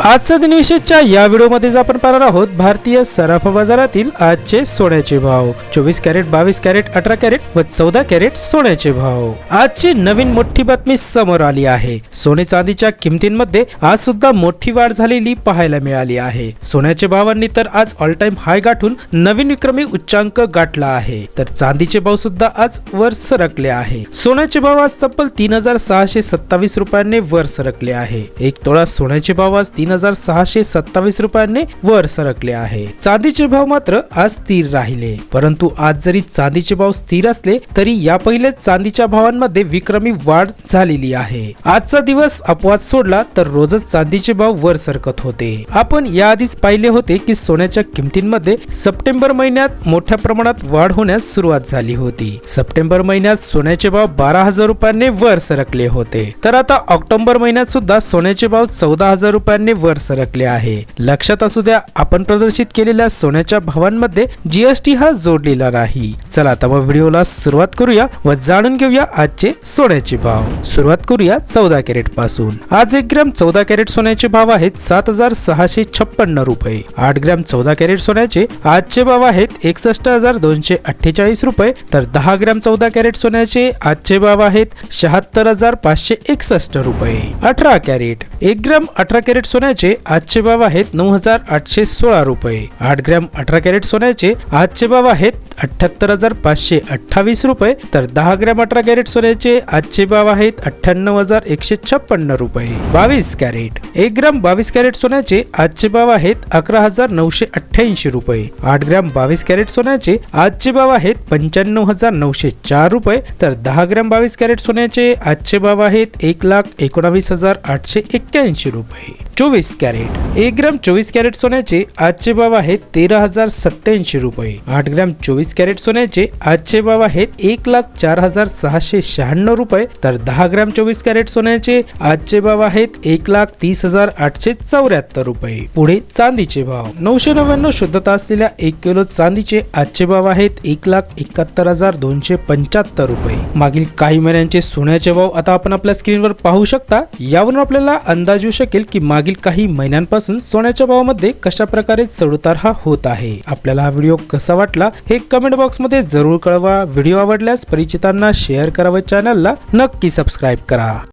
आजचा दिनविशेषच्या या व्हिडिओमध्ये आपण पाहणार आहोत भारतीय सराफा बाजारातील आजचे सोन्याचे भाव. चोवीस कॅरेट बावीस कॅरेट अठरा कॅरेट व चौदा कॅरेट सोन्याचे भाव. आजची नवीन मोठी बातमी समोर आली आहे. सोने चांदीच्या किमतींमध्ये आज सुद्धा मोठी वाढ झालेली पाहायला मिळाली आहे. सोन्याच्या भावांनी तर आज ऑल टाइम हाय गाठून नवीन विक्रमी उच्चांक गाठला आहे. तर चांदीचे भाव सुद्धा आज वर सरकले आहे. सोन्याचे भाव आज तब्बल तीन हजार सहाशे सत्तावीस रुपयांनी वर सरकले आहे. एक तोळा सोन्याचे भाव आज तीन हजार सहाशे सत्तावीस रुपयांनी वर सरकले आहे. चांदीचे भाव मात्र आज स्थिर राहिले. परंतु आज जरी चांदीचे भाव स्थिर असले तरी या पहिले चांदीच्या भावांमध्ये विक्रमी वाढ झालेली आहे. आजचा दिवस अपवाद सोडला तर रोजच चांदीचे भाव वर सरकत होते. आपण याआधीच पाहिले होते की सोन्याच्या किमतींमध्ये सप्टेंबर महिन्यात मोठ्या प्रमाणात वाढ होण्यास सुरुवात झाली होती. सप्टेंबर महिन्यात सोन्याचे भाव बारा हजार रुपयांनी वर सरकले होते. तर आता ऑक्टोबर महिन्यात सुद्धा सोन्याचे भाव चौदा हजार रुपयांनी वर सरकले आहे. लक्षात असू द्या आपण प्रदर्शित केलेल्या सोन्याच्या भावांमध्ये जीएसटी हा जोडलेला नाही. चला आता मग व्हिडिओला सुरुवात करूया व जाणून घेऊया आजचे सोन्याचे भाव. सुरुवात करूया चौदा कॅरेटपासून. आज एक ग्रॅम चौदा कॅरेट सोन्याचे भाव आहेत सात हजार सहाशे छप्पन्न रुपये. आठ ग्रॅम चौदा कॅरेट सोन्याचे आजचे भाव आहेत एकसष्ट हजार दोनशे अठ्ठेचाळीस रुपये. तर दहा ग्रॅम चौदा कॅरेट सोन्याचे आजचे भाव आहेत शहात्तर हजार पाचशे एकसष्ट रुपये. अठरा कॅरेट. एक ग्रॅम अठरा कॅरेट सोन्या सोन्याचे आजचे भाव आहेत नऊ हजार आठशे सोळा रुपये. आठ ग्रॅम अठरा कॅरेट सोन्याचे आजचे भाव आहेत अठ्ठ्याहत्तर हजार पाचशे अठ्ठावीस रुपये तर दहा ग्रॅम अठरा कॅरेट सोन्याचे आजचे भाव आहेत अठ्ठ्याण्णव हजार एकशे छप्पन्न रुपये. बावीस कॅरेट एक ग्राम बावीस कॅरेट सोन्याचे आजचे भाव आहेत अकरा हजार नऊशे अठ्ठ्याऐंशी रुपये. आठ ग्रॅम बावीस कॅरेट सोन्याचे आजचे भाव आहेत पंच्याण्णव हजार नऊशे चार रुपये तर दहा ग्रॅम बावीस कॅरेट सोन्याचे आजचे भाव आहेत एक लाख एकोणावीस हजार आठशे एक्क्याऐंशी रुपये. चोवीस कॅरेट एक ग्राम चोवीस कॅरेट सोन्याचे आजचे भाव आहेत तेरा हजार सत्याऐंशी रुपये. आठ ग्रॅम चोवीस कॅरेट सोन्याचे आजचे भाव आहेत एक लाख चार हजार सहाशे शहाण्णव रुपये. तर दहा ग्रॅम चोवीस कॅरेट सोन्याचे आजचे भाव आहेत एक लाख तीस हजार आठशे चौऱ्याहत्तर रुपये. पुढे चांदीचे भाव. नऊशे नव्याण्णव शुद्धता असलेल्या एक किलो चांदीचे आजचे भाव आहेत एक लाख एकाहत्तर हजार दोनशे पंच्याहत्तर रुपये. मागील काही महिन्यांचे सोन्याचे भाव आता आपण आपल्या स्क्रीनवर पाहू शकता. यावरून आपल्याला अंदाज येऊ शकेल की मागील काही महिन्यांपासून सोन्याच्या भावामध्ये कशा प्रकारे चढउतार हा होत आहे. आपल्याला हा व्हिडिओ कसा वाटला हे कमेंट बॉक्समध्ये जरूर कळवा. व्हिडिओ आवडल्यास परिचितांना शेअर करावे चॅनलला नक्की सबस्क्राईब करा.